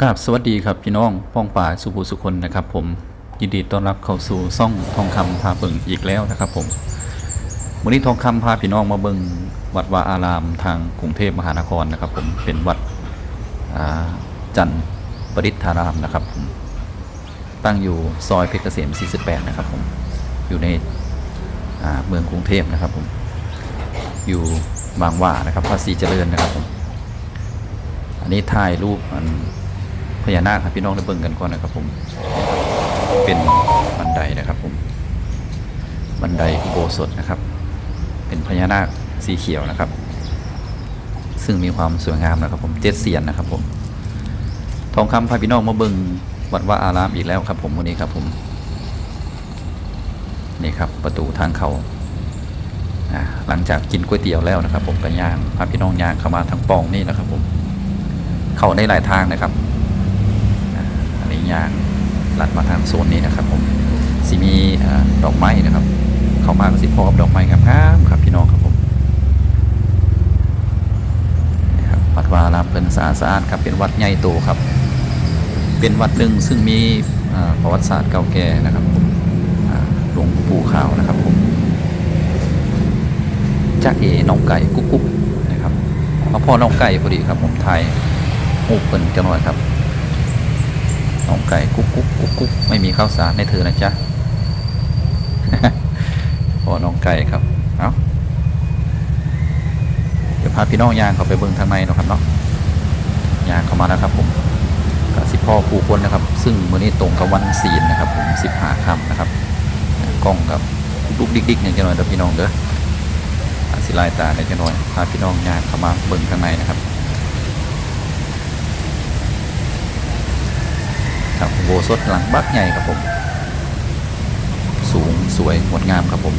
ครับสวัสดีครับพี่น้องป้องป่าสุภูสุคนนะครับ ผมยินดีต้อนรับเข้าสู่ซ่องทองคำพาเบิ่งอีกแล้วนะครับ ผมวันนี้ทองคำพาพี่น้องมาเบิ่งวัดวาอารามทางกรุงเทพมหานครนะครับ ผมเป็นวัดจันทร์ปริทธารามนะครับผมตั้งอยู่ซอยเพชรเกษม 48 นะครับ ผมอยู่ในเมืองกรุงเทพนะครับ ผมอยู่บางหว่านะครับภาษีเจริญนะครับผมอันนี้ถ่ายรูปอัน พญานาคครับพี่น้องได้เบิ่งกันก่อนนะครับผม เป็นบันไดนะครับผม บันไดอุโบสถนะครับ เป็นพญานาคสีเขียวนะครับ ซึ่งมีความสวยงามนะครับผมเจ็ดเสียนนะครับผม ทองคำพาพี่น้องมาเบิ่งวัดว่าอารามอีกแล้วครับ ผมวันนี้ครับผม นี่ครับประตูทางเขา่าหลังจากกินก๋วยเตี๋ยวแล้วนะครับ ผมก็ย่างพาพี่น้องย่างเข้ามาทางปองนี่นะครับผม เข้าได้หลายทางนะครับ ยางลัดมาทางโซนนี้นะครับผมสิมีอดอกไม้นะครับ เข้ามาก็สิพอกับดอกไม้งามๆครับพี่น้องครับผมครับวัดวาอารามเป็นสะอาดสะอาดครับเป็นวัดใหญ่โตครับ เป็นวัดหนึ่งซึ่งมีประวัติศาสตร์เก่าแก่นะครับผมหลวงปู่ขาวนะครับผมจ้าเอน้องไก่กุ๊กกุ๊กนะครับเอาพ่อน้องไก่พอดีครับผมไทยหูเปิ่นจังหน่อยครับ น้องไก่กุ๊กกุ๊กกุ๊กกุ๊กไม่มีข้าวสารในเธอนะจ๊ะพอน้องไก่ครับเอาเดี๋ยวพาพี่น้องยางเขาไปเบิ้งทางในเนาะครับเนาะยางเข้ามานะครับผมกับสิพ่อผู้คนนะครับ ซึ่งมื้อนี้ตรงกับวันศีลนะครับ ผมสิบหาคำนะครับกล้องกับลุกดิ๊กดิกเนี่ยจังหน่อยเด้อพี่น้องเด้อสิไลายตาในจังหน่อยพาพี่น้องยางเข้ามาเบิ้งข้างในนะครับ ครับโบสถหลังบักใหญ่ครับผม สูงสวยงดงามครับผม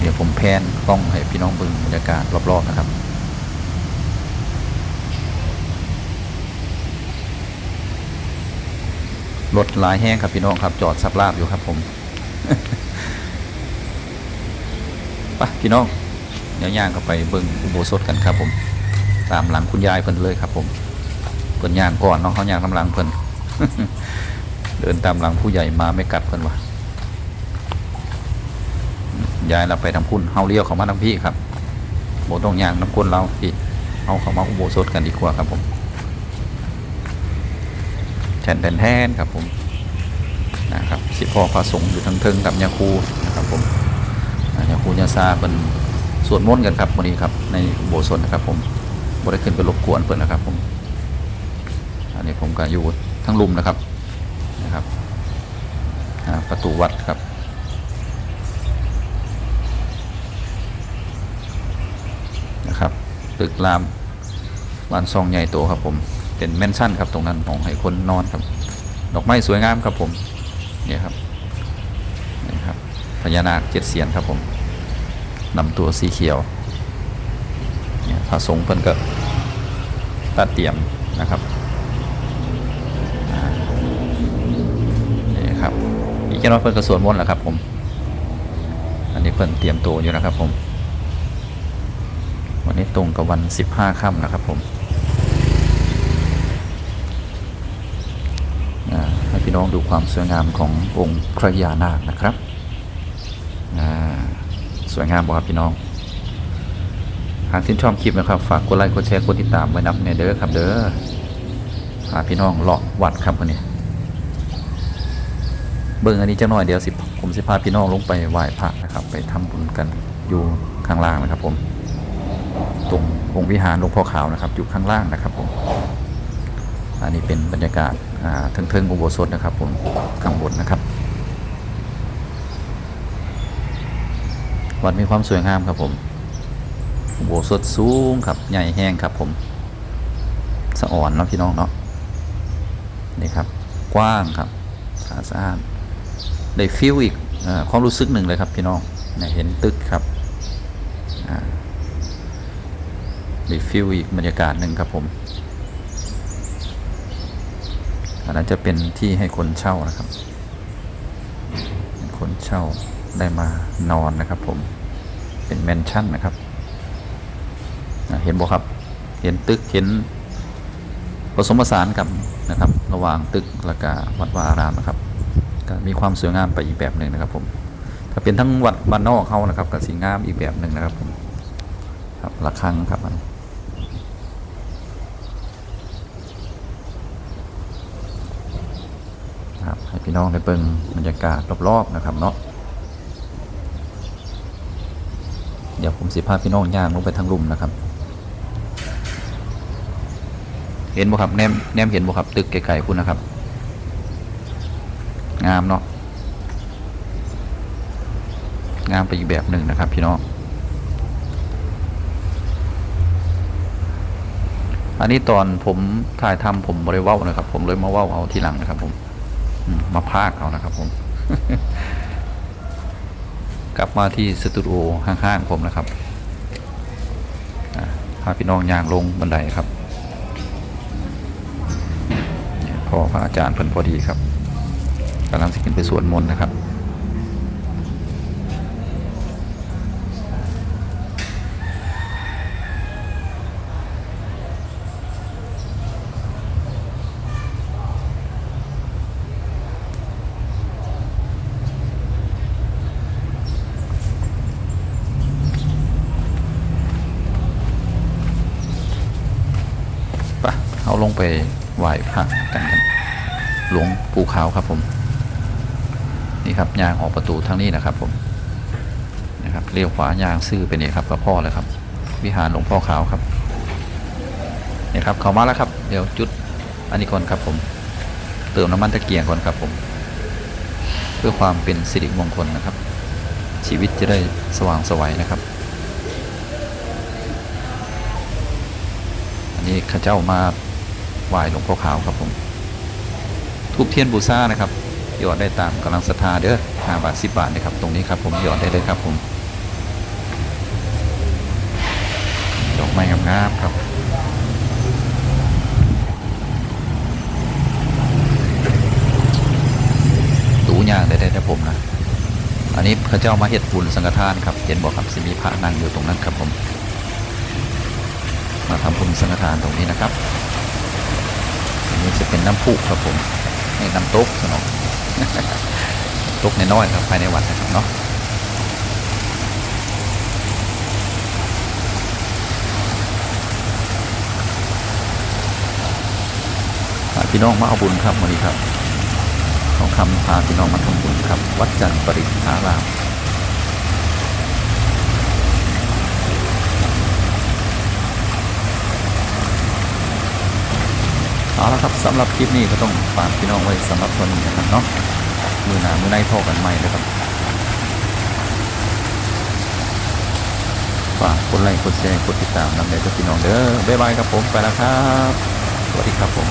เดี๋ยวผมแพนกล้องให้พี่น้องเบิ่งบรรยากาศรอบๆนะครับรถหลายแห้งครับพี่น้องครับจอดซับลาบอยู่ครับผมไปพี่น้องเดี๋ยวย่างเข้าไปเบิ่งอุโบสถกันครับผม ตามหลังคุณยายเพิ่นเลยครับผม เพิ่นย่างก่อนเน้องเขาย่างตามหลังเพิ่นเดินตามหลังผู้ใหญ่มาไม่กัดเพิ่นวะยายเราไปทางพุ่นเฮาเลี้ยวเขามาทางพี่ครับโบต้องย่างน้ำก้นเราพี่เอาเขามาอุโบสถกันดีกว่าครับผมแทนแทนแทนครับผมนะครับสิพ่อพระสงฆ์อยู่ทางเทิงกับยาคูนะครับผมยาคูยาซาเป็นสวดมนต์กันครับวันนี้ครับในอุโบสถนะครับผมบ่ได้ขึ้นไปรบกวนเพิ่นนะครับผม อันนี้ผมก็อยู่ทั้งลุมนะครับนะครับประตูวัดครับ นะครับ ตึกรามบ้านซองใหญ่โตครับผมเป็นแมนชั่นครับตรงนั้นของให้คนนอนครับ ดอกไม้สวยงามครับผมเนี่ยครับนี่ครับพญานาคเจ็ดเสียนครับผมนำตัวสีเขียวเนี่ยพระสงฆ์เพิ่นก็ตัดเตรียมนะครับ อีกแค่นอยเพิ่นก็สวดมนต์แหละครับ ผม อันนี้เพิ่นเตรียมตัวอยู่นะครับ ผม วันนี้ตรงกับวัน15ค่ำนะครับ ผมอ่าให้พี่น้องดูความสวยงามขององค์พระยานาคนะครับอ่าสวยงามบ่ครับพี่น้อง หากชื่นชอบคลิปนะครับ ฝากกดไลค์กดแชร์กดติดตามไว้นับในเด้อครับเด้อพาพี่น้องเลาะวัดครับวันนี้ เบิ่งอันนี้จังหน่อยเดี๋ยวสิผมสิพาพี่น้องลงไปไหว้พระนะครับ ไปทำบุญกันอยู่ข้างล่างนะครับ ผม ตรงองค์วิหารหลวงพ่อขาวนะครับ อยู่ข้างล่างนะครับ ผม อันนี้เป็นบรรยากาศอ่าเทิงๆอุโบสถนะครับ ผมข้างบนนะครับวัดมีความสวยงามครับผมอุโบสถสูงครับ ใหญ่แห้งครับผม สะอ่อนเนาะพี่น้องเนาะ นี่ครับ กว้างครับสะอาดอาน ได้ฟิลอีกอความรู้สึกหนึ่งเลยครับพี่น้องเห็นตึกครับได้ฟิลอีกบรรยากาศหนึ่งครับผมอันนั้นจะเป็นที่ให้คนเช่านะครับ คนเช่าได้มานอนนะครับผมเป็นแมนชั่นนะครับ เห็นบ่ครับ เห็นตึกเห็นผสมผสานกันนะครับ ระหว่างตึกและกาวัดวาอารามนะครับ ก็มีความสวยงามไปอีกแบบหนึ่งนะครับผมถ้าเป็นทั้งวัดบ้านนอกเขานะครับก็สีงามอีกแบบหนึ่งนะครับผมครับระฆังครับอันครับให้พี่น้องได้เบิ่งบรรยากาศรอบๆนะครับเนาะเดี๋ยวผมสิพาพี่น้องย่างลงไปทางลุ่มนะครับ เห็นบ่ครับแนมแนมเห็นบ่ครับตึกไกลๆพุ่นนะครับ งามเนาะงามไปอีกแบบหนึ่งนะครับ พี่น้องอันนี้ตอนผมถ่ายทำผมบริเว้านะครับ ผมเลยมาเว้าเอาทีหลังนะครับ ผมมาพากเอานะครับ ผม กลับมาที่สตูดิโอข้างๆผมนะครับพาพี่น้องย่างลงบันไดครับพ่อพระอาจารย์เพิ่นพอดีครับ กำลังสิขึ้นไปสวดมนต์นะครับปะเอาลงไปไหว้พระกันกันหลวงปู่ขาวครับผม ครับยางออกประตูทางนี้นะครับผมนะครับเลี้ยวขวายางซื่อไปนี่ครับกับพ่อเลยครับ วิหารหลวงพ่อขาวครับนี่ครับเขามาแล้วครับเดี๋ยวจุดอันนี้ก่อนครับผม เติมน้ำมันตะเกียงก่อนครับผม เพื่อความเป็นสิริมงคลนะครับ ชีวิตจะได้สว่างไสวัยนะครับ อันนี้ข้าเจ้ามาไหว้หลวงพ่อขาวครับผมทูบเทียนบูชานะครับ หยอดได้ตามกำลังศรัทธาเด้อห้าบาทสิบบาทนะครับตรงนี้ครับผมหยอดได้เลยครับผมดอกไม้งามๆครับตูย่างได้ได้แต่ผมนะอันนี้ข้าเจ้ามาเฮ็ดบุญสังฆทานครับเห็นบอกครับสิมีพระนั่งอยู่ตรงนั้นครับผม มาทำบุญสังฆทานตรงนี้นะครับอันนี้จะเป็นน้ำพุครับผมให้น้ำตกสนอง ตกน้อยๆครับภายในวัดนะครับเนาะพาพี่น้องมาเอาบุญครับวันนี้ครับของคำพาพี่น้องมาทำบุญครับ วัดจันทร์ปริศาราม เอาละครับสำหรับคลิปนี้ก็ต้องฝากพี่น้องไว้สำหรับคนนี้นะครับเนาะมือหนามือในพ่อกันใหม่เลยครับฝากกดไลค์กดแชร์กดติดตามนำเลยกับพี่น้องเด้อบ๊ายบายครับผมไปแล้วครับสวัสดีครับผม